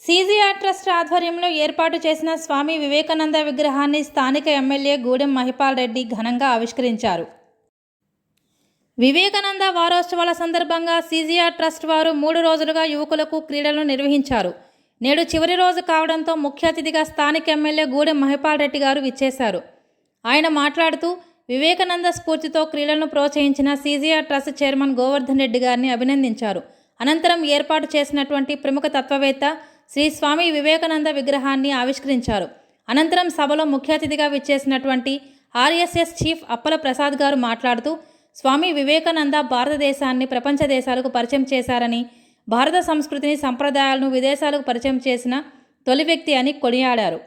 CGR trust ఆధ్వర్యంలో ఏర్పాటు చేసిన స్వామి వివేకానంద విగ్రహాన్ని స్థానిక ఎమ్మెల్యే గూడెం మహిపాల్ రెడ్డి ఘనంగా ఆవిష్కరించారు. వివేకానంద వారోత్సవాల సందర్భంగా సీజీఆర్ ట్రస్ట్ వారు మూడు రోజులుగా యువకులకు క్రీడలను నిర్వహించారు. నేడు చివరి రోజు కావడంతో ముఖ్య అతిథిగా స్థానిక ఎమ్మెల్యే గూడెం మహిపాల్ రెడ్డి గారు విచ్చేశారు. ఆయన మాట్లాడుతూ వివేకానంద స్ఫూర్తితో క్రీడలను ప్రోత్సహించిన CGR trust chairman Govardhan Reddy గారిని అభినందించారు. అనంతరం ఏర్పాటు చేసినటువంటి ప్రముఖ తత్వవేత్త శ్రీ స్వామి వివేకానంద విగ్రహాన్ని ఆవిష్కరించారు. అనంతరం సభలో ముఖ్య అతిథిగా విచ్చేసినటువంటి ఆర్ఎస్ఎస్ చీఫ్ అప్పల ప్రసాద్ గారు మాట్లాడుతూ స్వామి వివేకానంద భారతదేశాన్ని ప్రపంచ దేశాలకు పరిచయం చేశారని భారత సంస్కృతిని సంప్రదాయాలను విదేశాలకు పరిచయం చేసిన తొలి వ్యక్తి అని కొనియాడారు.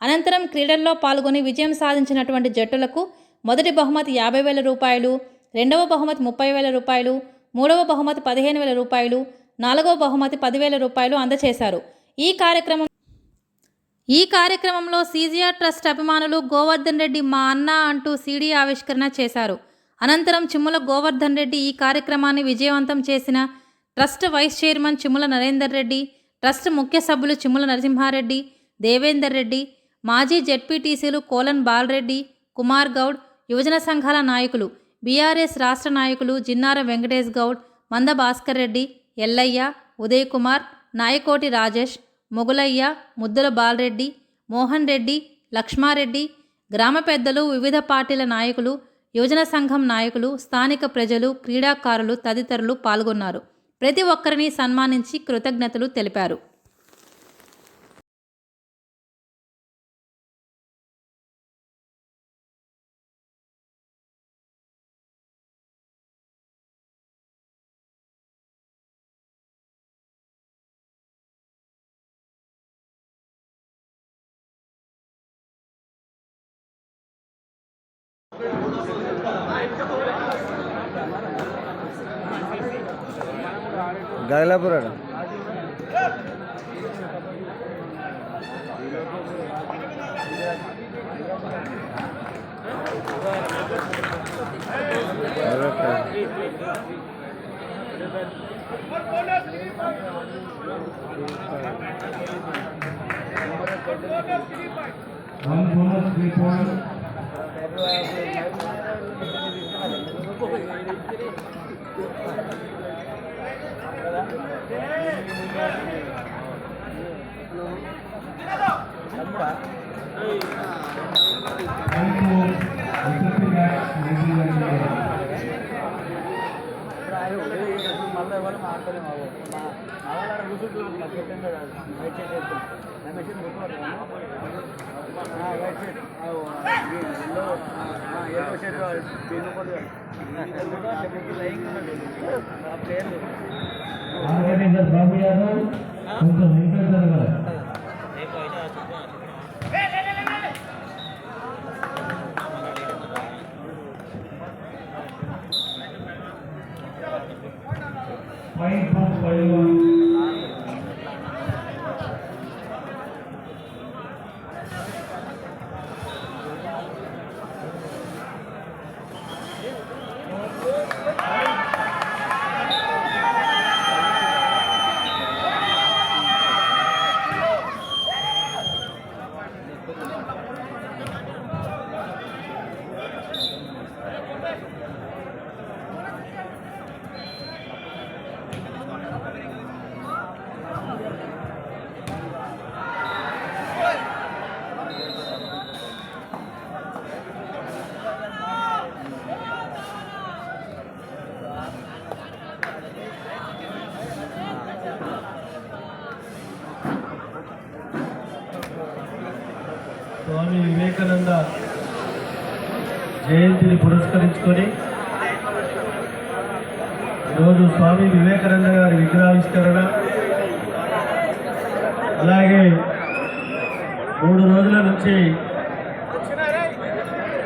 అనంతరం క్రీడల్లో పాల్గొని విజయం సాధించినటువంటి జట్టులకు మొదటి బహుమతి యాభై వేల రూపాయలు రెండవ బహుమతి ముప్పై వేల రూపాయలు మూడవ బహుమతి పదిహేను వేల రూపాయలు నాలుగవ బహుమతి పదివేల రూపాయలు అందజేశారు ఈ కార్యక్రమం ఈ కార్యక్రమంలో సీజీఆర్ ట్రస్ట్ అభిమానులు గోవర్ధన్ రెడ్డి మా అన్న అంటూ సీడీ ఆవిష్కరణ చేశారు. అనంతరం చిమ్ముల గోవర్ధన్ రెడ్డి ఈ కార్యక్రమాన్ని విజయవంతం చేసిన trust vice chairman Chimmula Narender Reddy trust ముఖ్య సభ్యులు చిమ్ముల నరసింహారెడ్డి దేవేందర్ రెడ్డి మాజీ జెడ్పీటీసీలు కోలన్ బాలరెడ్డి కుమార్ గౌడ్ యువజన సంఘాల నాయకులు బీఆర్ఎస్ రాష్ట్ర నాయకులు జిన్నార వెంకటేష్ గౌడ్ మంద భాస్కర్ రెడ్డి ఎల్లయ్య ఉదయ్ కుమార్ నాయకోటి రాజేష్ మొగులయ్య ముద్దుల బాలరెడ్డి మోహన్ రెడ్డి లక్ష్మారెడ్డి గ్రామ పెద్దలు వివిధ పార్టీల నాయకులు యువజన సంఘం నాయకులు స్థానిక ప్రజలు క్రీడాకారులు తదితరులు పాల్గొన్నారు. ప్రతి ఒక్కరిని సన్మానించి కృతజ్ఞతలు తెలిపారు. ढाईला पुराणा One bonus. Point. One to Mississippi Max, New Zealand. Organiser బాబు యాదవ్ కొంచెం వెంకట జరగాలి ఫైవ్ ఫోర్ ఫైవ్ పురస్కరించుకొని ఈరోజు స్వామి వివేకానంద గారి విగ్రహావిష్కరణ అలాగే మూడు రోజుల నుంచి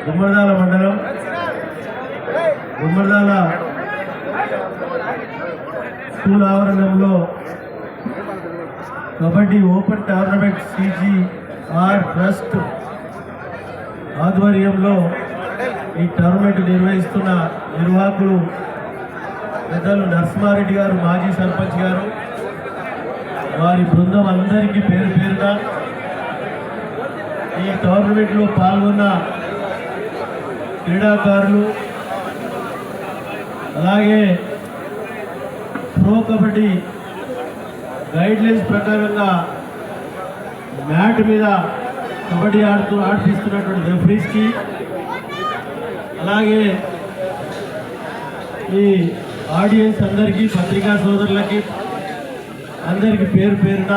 గుమ్మడిదాల మండలం గుమ్మడిదాల స్కూల్ ఆవరణంలో kabaddi open tournament CGR trust ఆధ్వర్యంలో ఈ టోర్నమెంట్ నిర్వహిస్తున్న నిర్వాహకులు పెద్దలు నరసింహారెడ్డి గారు మాజీ సర్పంచ్ గారు వారి బృందం అందరికీ పేరు పేరున ఈ టోర్నమెంట్లో పాల్గొన్న క్రీడాకారులు అలాగే ప్రో కబడ్డీ గైడ్ లైన్స్ ప్రకారంగా మ్యాట్ మీద కబడ్డీ ఆడుతూ ఆడిపిస్తున్నటువంటి రెఫరీస్కి అలాగే ఈ ఆడియన్స్ అందరికీ పత్రికా సోదరులకి అందరికీ పేరు పేరున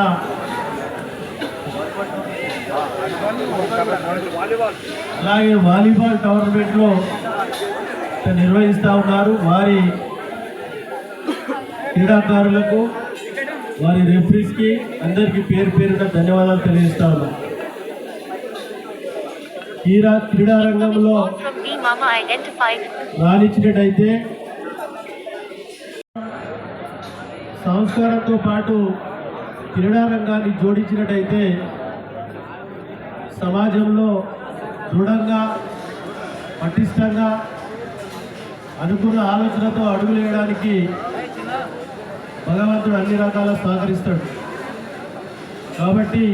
అలాగే వాలీబాల్ టోర్నమెంట్లో నిర్వహిస్తూ ఉన్నారు. వారి క్రీడాకారులకు వారి రెఫరీస్కి అందరికీ పేరు పేరున ధన్యవాదాలు తెలియజేస్తా ఉన్నాం. క్రీడా క్రీడారంగంలో రాణించినట్టయితే సంస్కారంతో పాటు క్రీడారంగాన్ని జోడించినట్టయితే సమాజంలో దృఢంగా పటిష్టంగా అనుకున్న ఆలోచనతో అడుగులేయడానికి భగవంతుడు అన్ని రకాల సహకరిస్తాడు. కాబట్టి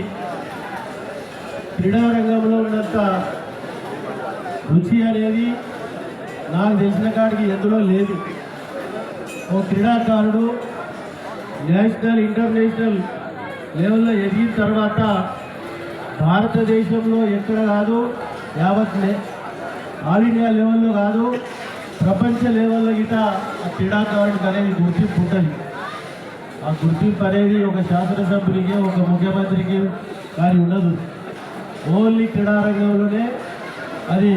క్రీడారంగంలో ఉన్నంత రుచి అనేది నాకు తెలిసిన కాడికి ఎందులో లేదు. ఓ క్రీడాకారుడు నేషనల్ ఇంటర్నేషనల్ లెవెల్లో ఎదిగిన తర్వాత భారతదేశంలో ఎక్కడ కాదు యావత్ ఆల్ ఇండియా లెవెల్లో కాదు ప్రపంచ లెవెల్లో గిట ఆ క్రీడాకారుడికి అనేది గుర్తింపు ఉంటుంది. ఆ గుర్తింపు అనేది ఒక శాసనసభ్యునికి ఒక ముఖ్యమంత్రికి కానీ ఉండదు. ఓన్లీ క్రీడారంగంలోనే అది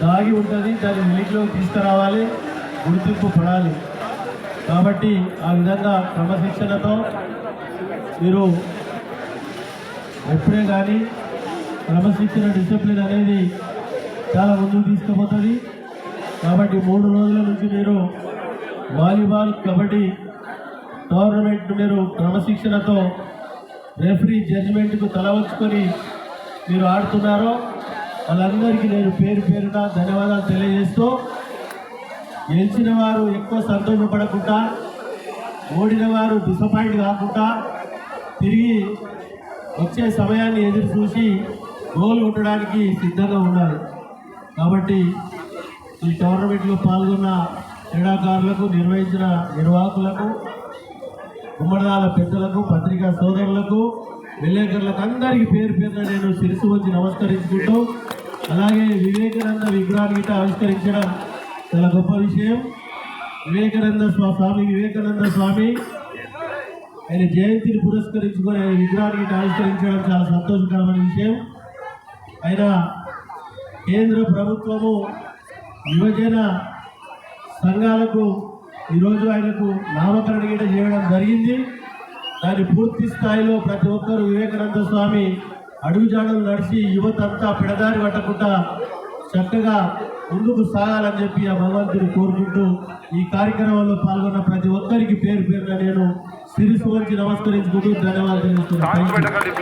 దాగి ఉంటుంది దాన్ని వెలికిలోకి తీసుకురావాలి గుర్తింపు పడాలి. కాబట్టి ఆ విధంగా క్రమశిక్షణతో మీరు ఎప్పుడే కానీ క్రమశిక్షణ డిసిప్లిన్ అనేది చాలా ముందుకు తీసుకుపోతుంది. కాబట్టి మూడు రోజుల నుంచి మీరు వాలీబాల్ కబడ్డీ టోర్నమెంట్ మీరు క్రమశిక్షణతో రెఫరీ జడ్జిమెంట్కు తలవంచుకొని మీరు ఆడుతున్నారో వాళ్ళందరికీ నేను పేరు పేరున ధన్యవాదాలు తెలియజేస్తూ గెలిచిన వారు ఎక్కువ సంతోషపడకుండా ఓడిన వారు డిసప్పాయింట్ కాకుండా తిరిగి వచ్చే సమయాన్ని ఎదురు చూసి గోల్ కొట్టడానికి సిద్ధంగా ఉన్నారు. కాబట్టి ఈ టోర్నమెంట్లో పాల్గొన్న క్రీడాకారులకు నిర్వహించిన నిర్వాహకులకు ఉమ్మడదాల పెద్దలకు పత్రికా సోదరులకు విలేకరులకు అందరికీ పేరు పేరున నేను శిరసు వచ్చి నమస్కరించుకుంటూ అలాగే వివేకానంద విగ్రహాన్ని ఆవిష్కరించడం చాలా గొప్ప విషయం. వివేకానంద స్వా- స్వామి వివేకానంద స్వామి ఆయన జయంతిని పురస్కరించుకొని ఆయన విగ్రహాన్ని ఆవిష్కరించడం చాలా సంతోషకరమైన విషయం. ఆయన కేంద్ర ప్రభుత్వము యువజన సంఘాలకు ఈరోజు ఆయనకు నామకరణ గీట చేయడం జరిగింది. దాని పూర్తి స్థాయిలో ప్రతి ఒక్కరు వివేకానంద స్వామి అడుగుజాడలు నడిచి యువత అంతా పెడదారి పట్టకుండా చక్కగా ముందుకు సాగాలని చెప్పి ఆ భగవంతుని కోరుకుంటూ ఈ కార్యక్రమంలో పాల్గొన్న ప్రతి ఒక్కరికి పేరు పేరున నేను సిరిసు వచ్చి నమస్కరించుకుంటూ ధన్యవాదాలు తెలుస్తున్నాను సాంగ్స్ పెట్టకండి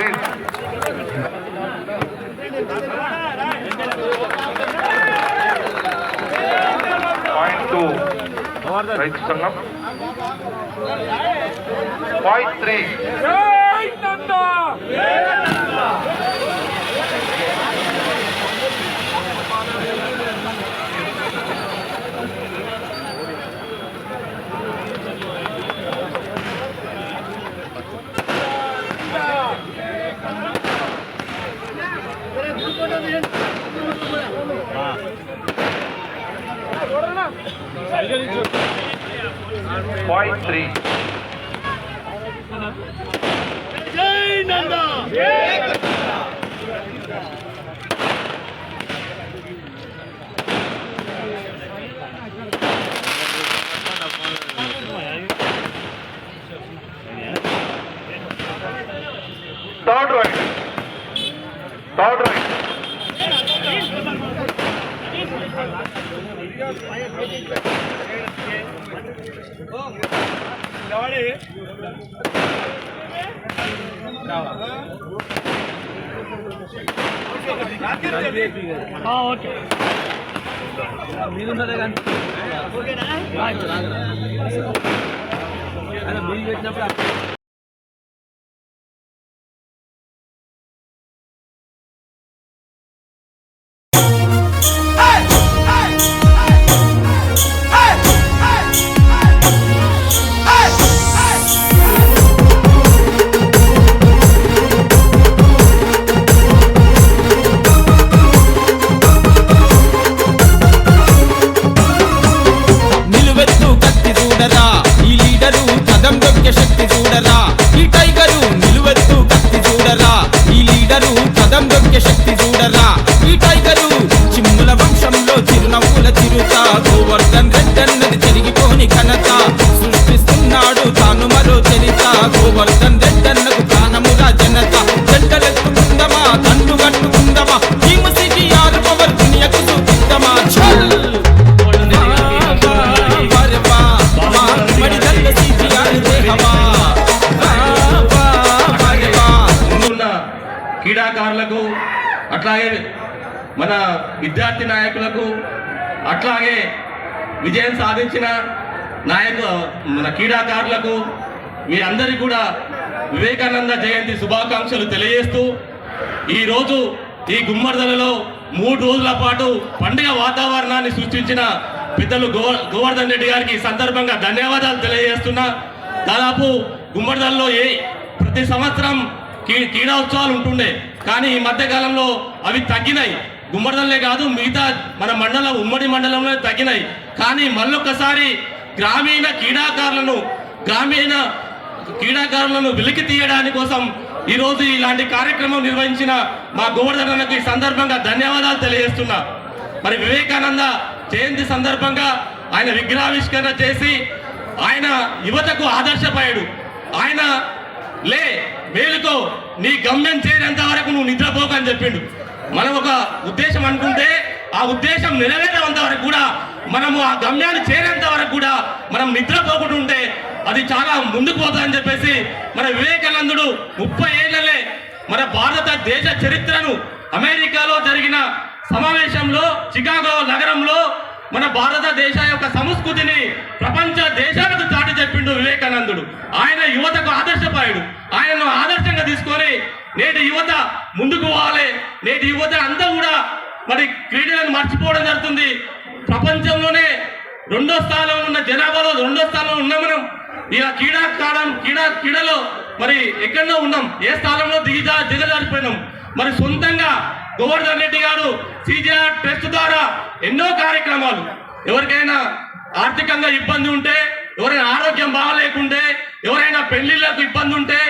Point three. Jai Nanda! Third right third right third right మీరు పెట్టినప్పుడు గోవర్ధన్ తిరిగిపోని ఘనత సృష్టిస్తున్నాడు తాను మరో చరిత గోవర్ధన్ రెడ్డన్నకు ప్రాణముగా జనత. జంటలెత్తుకుందమా? తండ్రు కట్టుకుందమా? భీమ సిటీ ఆరు పవర్ క్రీడాకారులకు అట్లాగే మన విద్యార్థి నాయకులకు అట్లాగే విజయం సాధించిన నాయకు మన క్రీడాకారులకు మీ కూడా వివేకానంద జయంతి శుభాకాంక్షలు తెలియజేస్తూ ఈరోజు ఈ గుమ్మడిదలలో మూడు రోజుల పాటు పండుగ వాతావరణాన్ని సృష్టించిన పెద్దలు గో గోవర్ధన్ రెడ్డి గారికి ఈ సందర్భంగా ధన్యవాదాలు తెలియజేస్తున్నా. దాదాపు గుమ్మడిదలలో ఏ ప్రతి సంవత్సరం కీ- క్రీడా ఉత్సవాలు ఉంటుండే కానీ ఈ మధ్యకాలంలో అవి తగ్గినాయి. గుమ్మడిదల్లే కాదు మిగతా మన మండలం ఉమ్మడి మండలంలో తగ్గినాయి. కానీ మళ్ళొక్కసారి గ్రామీణ క్రీడాకారులను గ్రామీణ క్రీడాకారులను వెలికి తీయడాని కోసం ఈరోజు ఇలాంటి కార్యక్రమం నిర్వహించిన మా గోవర్ధనకు ఈ సందర్భంగా ధన్యవాదాలు తెలియజేస్తున్నా. మరి వివేకానంద జయంతి సందర్భంగా ఆయన విగ్రహావిష్కరణ చేసి ఆయన యువతకు ఆదర్శపయాడు ఆయన లే మేలుతో నీ గమ్యం చేరేంత వరకు నువ్వు నిద్రపోకని చెప్పిండు. మనం ఒక ఉద్దేశం అనుకుంటే ఆ ఉద్దేశం నెరవేరేంత వరకు కూడా మనము ఆ గమ్యాన్ని చేరేంత వరకు కూడా మనం నిద్రపోకుండా ఉంటే అది చాలా ముందుకు పోతుందని చెప్పేసి మన వివేకానందుడు ముప్పై ఏళ్ళలే మన భారత దేశ చరిత్రను అమెరికాలో జరిగిన సమావేశంలో చికాగో నగరంలో మన భారతదేశ యొక్క సంస్కృతిని ప్రపంచ దేశాలకు చాటి చెప్పిండు వివేకానందుడు. ఆయన యువతకు ఆదర్శపాయుడు. ఆయనను ఆదర్శంగా తీసుకొని నేటి యువత ముందుకు పోవాలి. నేటి యువత అంతా కూడా మరి క్రీడలను మర్చిపోవడం జరుగుతుంది. ప్రపంచంలోనే రెండో స్థానంలో ఉన్న జనాభాలో రెండో స్థానంలో ఉన్నాం మనం ఇలా క్రీడా కాలం క్రీడా క్రీడలో మరి ఎక్కడో ఉన్నాం. ఏ స్థానంలో దిగిజా దిగజారిపోయినాం. మరి సొంతంగా గోవర్ధన్ రెడ్డి గారు సిజిఆర్ ట్రస్ట్ ద్వారా ఎన్నో కార్యక్రమాలు. ఎవరికైనా ఆర్థికంగా ఇబ్బంది ఉంటే ఎవరైనా ఆరోగ్యం బాగాలేకుంటే ఎవరైనా పెళ్ళిళ్ళకు ఇబ్బంది ఉంటే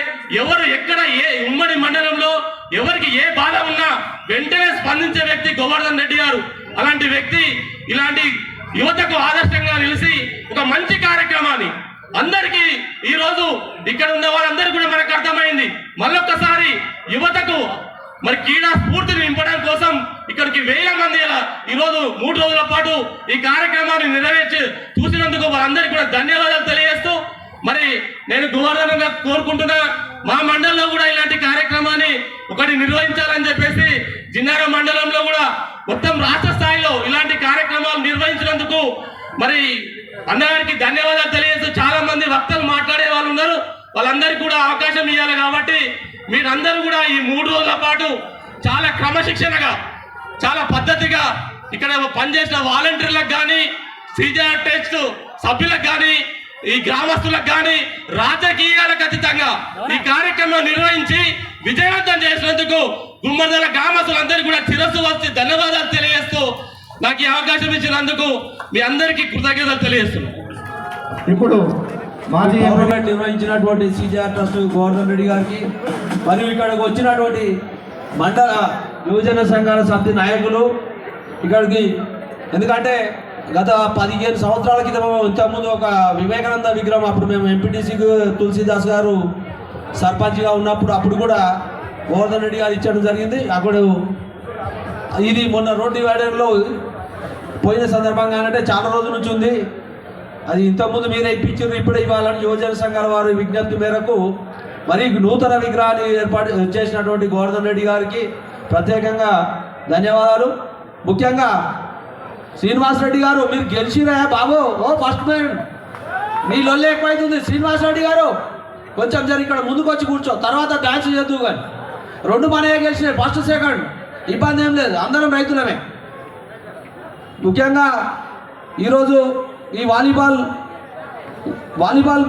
ఎవరు ఎక్కడ ఏ ఉమ్మడి మండలంలో ఎవరికి ఏ బాధ ఉన్నా వెంటనే స్పందించే వ్యక్తి గోవర్ధన్ రెడ్డి గారు. అలాంటి వ్యక్తి ఇలాంటి యువతకు ఆదర్శంగా నిలిచి ఒక మంచి కార్యక్రమాన్ని అందరికీ ఈ రోజు ఇక్కడ ఉన్న వాళ్ళందరికీ కూడా మనకు అర్థమైంది. మళ్ళొక్కసారి యువతకు మరి క్రీడా స్ఫూర్తిని నింపడం కోసం ఇక్కడికి వేల మంది ఈరోజు ఈ రోజు మూడు రోజుల పాటు ఈ కార్యక్రమాన్ని నెరవేర్చి చూసినందుకు వారందరికీ కూడా ధన్యవాదాలు తెలియజేస్తూ మరి నేను గోవర్ధనంగా కోరుకుంటున్నా మా మండలంలో కూడా ఇలాంటి కార్యక్రమాన్ని ఒకటి నిర్వహించాలని చెప్పేసి జిన్నారం మండలంలో కూడా మొత్తం రాష్ట్ర స్థాయిలో ఇలాంటి కార్యక్రమాలు నిర్వహించినందుకు మరి అన్నగారికి ధన్యవాదాలు తెలియజేస్తూ చాలా మంది వక్తలు మాట్లాడే వాళ్ళు ఉన్నారు. వాళ్ళందరికీ కూడా అవకాశం ఇవ్వాలి కాబట్టి మీరందరూ కూడా ఈ మూడు రోజుల పాటు చాలా క్రమశిక్షణగా చాలా పద్ధతిగా ఇక్కడ పనిచేసిన వాలంటీర్లకు కానీ సీజీఆర్ టెస్ట్ సభ్యులకు కానీ ఈ గ్రామస్తులకు కానీ రాజకీయాలకు అతీతంగా ఈ కార్యక్రమం నిర్వహించి విజయవంతం చేసినందుకు గుమ్మదల గ్రామస్తులందరికీ కూడా శిరస్సు వచ్చి ధన్యవాదాలు తెలియజేస్తూ నాకు ఈ అవకాశం ఇచ్చినందుకు మీ అందరికీ కృతజ్ఞతలు తెలియజేస్తున్నాను. ఇప్పుడు మాజీ ఎంపీ గవర్నమెంట్ నిర్వహించినటువంటి సిజిఆర్ ట్రస్ట్ గోవర్ధన్ రెడ్డి గారికి మరియు ఇక్కడికి వచ్చినటువంటి మండల యువజన సంఘాల సమితి నాయకులు ఇక్కడికి ఎందుకంటే గత పదిహేను సంవత్సరాల క్రితం ఇంతకుముందు ఒక వివేకానంద విగ్రహం అప్పుడు మేము ఎంపీటీసీకి తులసిదాస్ గారు సర్పంచ్గా ఉన్నప్పుడు అప్పుడు కూడా గోవర్ధన్ రెడ్డి గారు ఇచ్చడం జరిగింది. అప్పుడు ఇది మొన్న రోడ్ డివైడర్లో పోయిన సందర్భంగా అంటే చాలా రోజుల నుంచి ఉంది. అది ఇంతకుముందు మీరే ఇప్పించారు ఇప్పుడే ఇవ్వాలని యువజన సంఘాల వారి విజ్ఞప్తి మేరకు మరి నూతన విగ్రహాన్ని ఏర్పాటు చేసినటువంటి గోవర్ధన్ రెడ్డి గారికి ప్రత్యేకంగా ధన్యవాదాలు. ముఖ్యంగా శ్రీనివాస్ రెడ్డి గారు మీరు గెలిచిరా బాబు? ఓ ఫస్ట్ మ్యాన్ మీ లొల్లే ఎక్కువైతుంది. శ్రీనివాస్ రెడ్డి గారు కొంచెం జరి ఇక్కడ ముందుకు వచ్చి కూర్చో. తర్వాత డ్యాన్స్ చేద్దు కానీ. రెండు మనయే గెలిచినాయి. ఫస్ట్ సెకండ్ ఇబ్బంది ఏం లేదు. అందరం రైతులమే. ముఖ్యంగా ఈరోజు ఈ వాలీబాల్ వాలీబాల్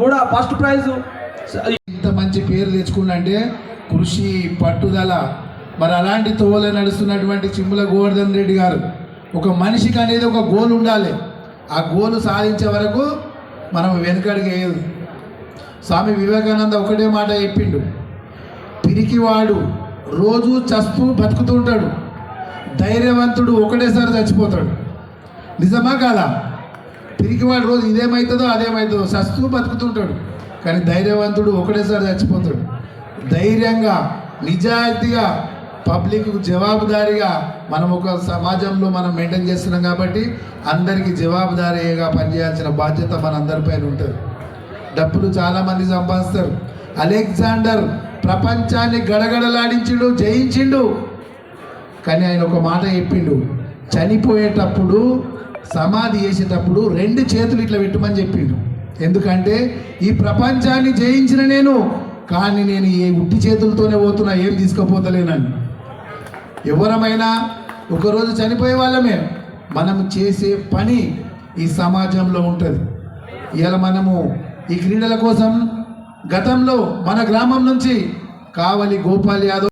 కూడా ఫస్ట్ ప్రైజ్ ఇంత మంచి పేరు తెచ్చుకుందంటే కృషి పట్టుదల. మరి అలాంటి తోవలే నడుస్తున్నటువంటి చిమ్ముల గోవర్ధన్ రెడ్డి గారు. ఒక మనిషికి అనేది ఒక గోల్ ఉండాలి. ఆ గోల్ సాధించే వరకు మనం వెనుకడికి వేయదు. స్వామి వివేకానంద ఒకటే మాట చెప్పిండు. పిరికివాడు రోజు చస్తూ బతుకుతూ ఉంటాడు. ధైర్యవంతుడు ఒకటేసారి చచ్చిపోతాడు. నిజమా కాదా? పిరికివాడు రోజు ఇదేమవుతుందో అదేమవుతుందో చస్తూ బతుకుతుంటాడు కానీ ధైర్యవంతుడు ఒకటేసారి చచ్చిపోతాడు. ధైర్యంగా నిజాయితీగా పబ్లిక్ జవాబుదారీగా మనం ఒక సమాజంలో మనం మెయింటైన్ చేస్తున్నాం కాబట్టి అందరికీ జవాబుదారీగా పనిచేయాల్సిన బాధ్యత మనందరిపైన ఉంటుంది. డబ్బులు చాలామంది సంపాదిస్తారు. అలెగ్జాండర్ ప్రపంచాన్ని గడగడలాడించిండు జయించిండు. కానీ ఆయన ఒక మాట చెప్పిండు చనిపోయేటప్పుడు సమాధి చేసేటప్పుడు రెండు చేతులు ఇట్లా పెట్టమని చెప్పిండు. ఎందుకంటే ఈ ప్రపంచాన్ని జయించిన నేను కానీ నేను ఏ ఉట్టి చేతులతోనే పోతున్నా ఏం తీసుకుపోతలేనని ఎవరమైనా ఒకరోజు చనిపోయే వాళ్ళమే. మనం చేసే పని ఈ సమాజంలో ఉంటుంది. ఇవాళ మనము ఈ క్రీడల కోసం గతంలో మన గ్రామం నుంచి కావలి గోపాల్ యాదవ్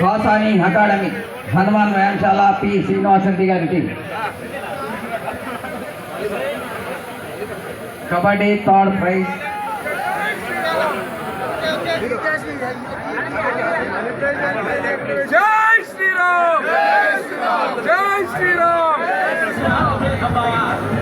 కాసాని అకాడమీ హనుమాన్ వ్యాయామశాల పి శ్రీనివాసరెడ్డి గారికి కబడ్డీ థర్డ్ ప్రైజ్ నిలువెత్తు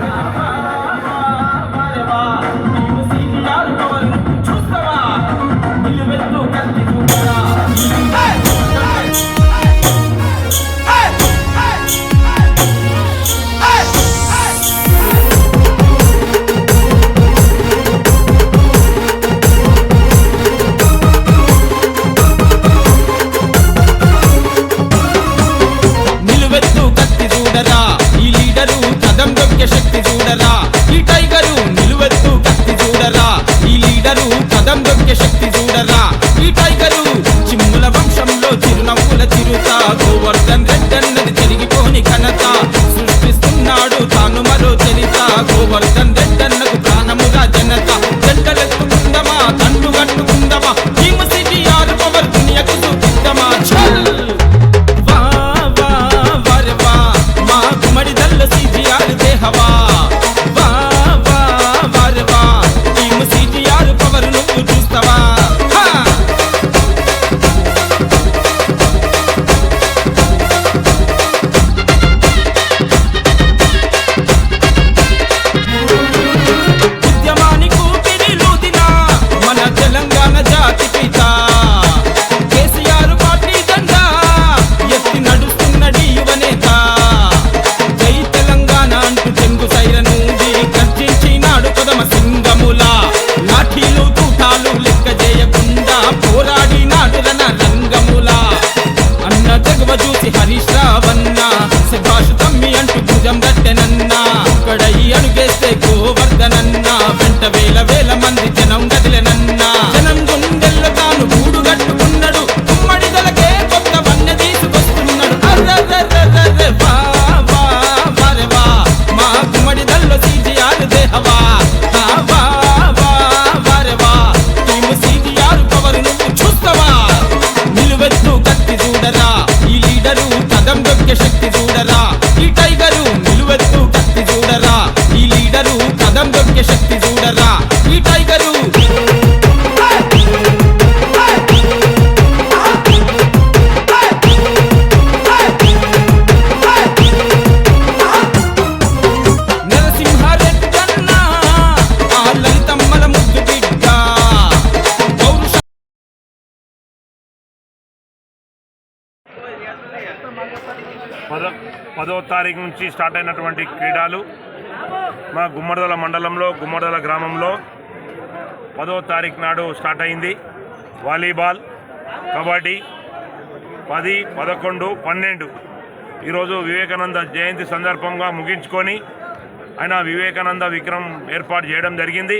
పదో పదో తారీఖు నుంచి స్టార్ట్ అయినటువంటి క్రీడలు మా గుమ్మడదల మండలంలో గుమ్మడదల గ్రామంలో పదో తారీఖు నాడు స్టార్ట్ అయింది. వాలీబాల్ కబడ్డీ పది పదకొండు పన్నెండు. ఈరోజు వివేకానంద జయంతి సందర్భంగా ముగించుకొని ఆయన వివేకానంద విక్రమ్ ఏర్పాటు చేయడం జరిగింది.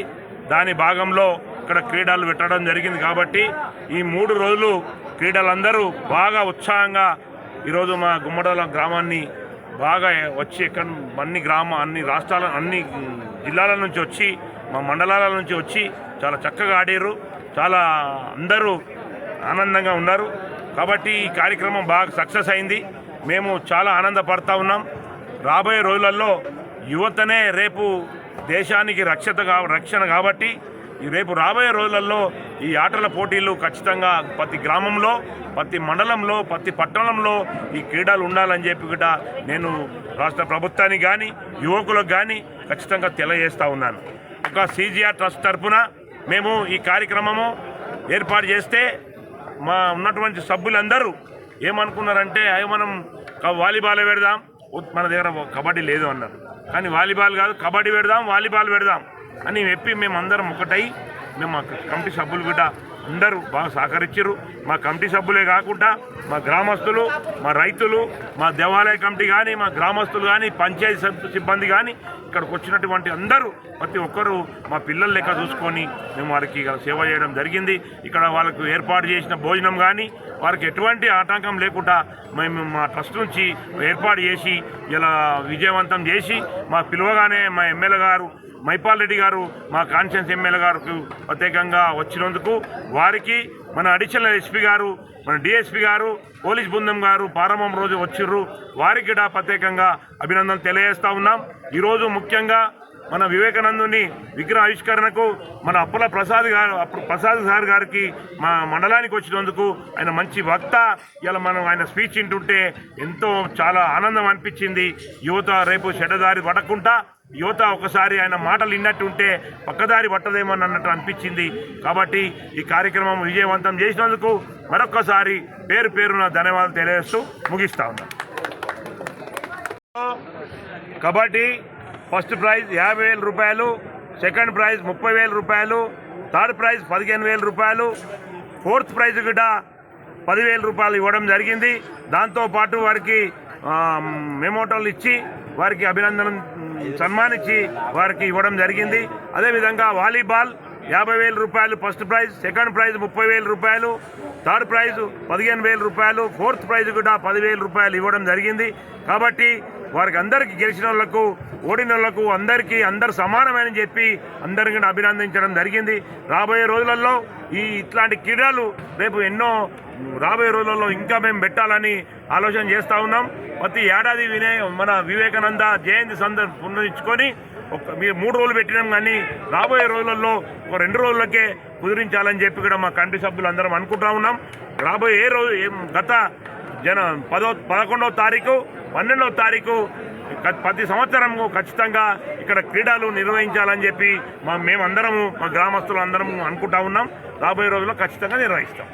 దాని భాగంలో ఇక్కడ క్రీడలు పెట్టడం జరిగింది కాబట్టి ఈ మూడు రోజులు క్రీడలందరూ బాగా ఉత్సాహంగా ఈరోజు మా గుమ్మడల గ్రామాన్ని బాగా వచ్చి ఎక్కడ అన్ని గ్రామ అన్ని రాష్ట్రాల అన్ని జిల్లాల నుంచి వచ్చి మా మండలాల నుంచి వచ్చి చాలా చక్కగా ఆడారు. చాలా అందరూ ఆనందంగా ఉన్నారు. కాబట్టి ఈ కార్యక్రమం బాగా సక్సెస్ అయింది. మేము చాలా ఆనందపడతా ఉన్నాం. రాబోయే రోజులలో యువతనే రేపు దేశానికి రక్షత కా రక్షణ కాబట్టి రేపు రాబోయే రోజులలో ఈ ఆటల పోటీలు ఖచ్చితంగా ప్రతి గ్రామంలో ప్రతి మండలంలో ప్రతి పట్టణంలో ఈ క్రీడలు ఉండాలని చెప్పి కూడా నేను రాష్ట్ర ప్రభుత్వానికి కానీ యువకులకు కానీ ఖచ్చితంగా తెలియజేస్తూ ఉన్నాను. ఒక సీజీఆర్ ట్రస్ట్ తరఫున మేము ఈ కార్యక్రమము ఏర్పాటు చేస్తే మా ఉన్నటువంటి సభ్యులందరూ ఏమనుకున్నారంటే అవి మనం వాలీబాల్ పెడదాం మన దగ్గర కబడ్డీ లేదు అన్నారు. కానీ వాలీబాల్ కాదు కబడ్డీ పెడదాం వాలీబాల్ పెడదాం. అని చెప్పి మేము అందరం ఒకటై మేము మా కమిటీ సభ్యులు కూడా అందరూ బాగా సహకరించారు. మా కమిటీ సభ్యులే కాకుండా మా గ్రామస్తులు మా రైతులు మా దేవాలయ కమిటీ కానీ మా గ్రామస్తులు కానీ పంచాయతీ సిబ్బంది కానీ ఇక్కడికి వచ్చినటువంటి అందరూ ప్రతి ఒక్కరూ మా పిల్లల లెక్క చూసుకొని మేము వారికి సేవ చేయడం జరిగింది. ఇక్కడ వాళ్ళకు ఏర్పాటు చేసిన భోజనం కానీ వారికి ఎటువంటి ఆటంకం లేకుండా మేము మా ట్రస్ట్ నుంచి ఏర్పాటు చేసి ఇలా విజయవంతం చేసి మా పిలువగానే మా ఎమ్మెల్యే గారు మైపాల్ రెడ్డి గారు మా కాన్షియన్స్ ఎమ్మెల్యే గారికి ప్రత్యేకంగా వచ్చినందుకు వారికి మన అడిషనల్ ఎస్పీ గారు మన డిఎస్పీ గారు పోలీస్ బృందం గారు ప్రారంభం రోజు వచ్చిర్రు. వారికి కూడా ప్రత్యేకంగా అభినందనలు తెలియజేస్తా ఉన్నాం. ఈరోజు ముఖ్యంగా మన వివేకానందుని విగ్రహ ఆవిష్కరణకు మన అప్పుల ప్రసాద్ గారు అప్పుడు ప్రసాద్ సార్ గారికి మా మండలానికి వచ్చినందుకు ఆయన మంచి వక్త. ఇలా మనం ఆయన స్పీచ్ వింటుంటే ఎంతో చాలా ఆనందం అనిపించింది. యువత రేపు చెడ్డదారి పడకుండా యువత ఒకసారి ఆయన మాటలు విన్నట్టు ఉంటే పక్కదారి పట్టదేమో అన్నట్టు అనిపించింది. కాబట్టి ఈ కార్యక్రమం విజయవంతం చేసినందుకు మరొక్కసారి పేరు పేరున ధన్యవాదాలు తెలియజేస్తూ ముగిస్తా ఉన్నాను కబడ్డీ ఫస్ట్ ప్రైజ్ యాభై వేల రూపాయలు సెకండ్ ప్రైజ్ ముప్పై వేల రూపాయలు థర్డ్ ప్రైజ్ పదిహేను వేల రూపాయలు ఫోర్త్ ప్రైజ్ కూడా పదివేల రూపాయలు ఇవ్వడం జరిగింది. దాంతోపాటు వారికి మెమోటోలు ఇచ్చి వారికి అభినందనం సన్మానించి వారికి ఇవ్వడం జరిగింది. అదేవిధంగా వాలీబాల్ యాభై వేల రూపాయలు ఫస్ట్ ప్రైజ్ సెకండ్ ప్రైజ్ ముప్పై వేల రూపాయలు థర్డ్ ప్రైజ్ పదిహేను వేల రూపాయలు ఫోర్త్ ప్రైజ్ కూడా పదివేల రూపాయలు ఇవ్వడం జరిగింది. కాబట్టి వారికి అందరికీ గెలిచిన వాళ్ళకు ఓడిన వాళ్ళకు అందరికీ అందరు సమానమని చెప్పి అందరికీ అభినందించడం జరిగింది. రాబోయే రోజులలో ఈ ఇట్లాంటి క్రీడలు రేపు ఎన్నో రాబోయే రోజులలో ఇంకా మేము పెట్టాలని ఆలోచన చేస్తూ ఉన్నాం. ప్రతి ఏడాది వినే మన వివేకానంద జయంతి సందర్భం పునరుచ్చుకొని ఒక మీరు మూడు రోజులు పెట్టినాం కానీ రాబోయే రోజులలో ఒక రెండు రోజులకే కుదిరించాలని చెప్పి కూడా మా కంటి సభ్యులు అందరం అనుకుంటా ఉన్నాం. రాబోయే ఏ రోజు గత జన పదో పదకొండవ తారీఖు పన్నెండవ తారీఖు ప్రతి సంవత్సరం ఖచ్చితంగా ఇక్కడ క్రీడలు నిర్వహించాలని చెప్పి మా మేమందరము మా గ్రామస్తులు అందరము అనుకుంటా ఉన్నాం. రాబోయే రోజుల్లో ఖచ్చితంగా నిర్వహిస్తాం.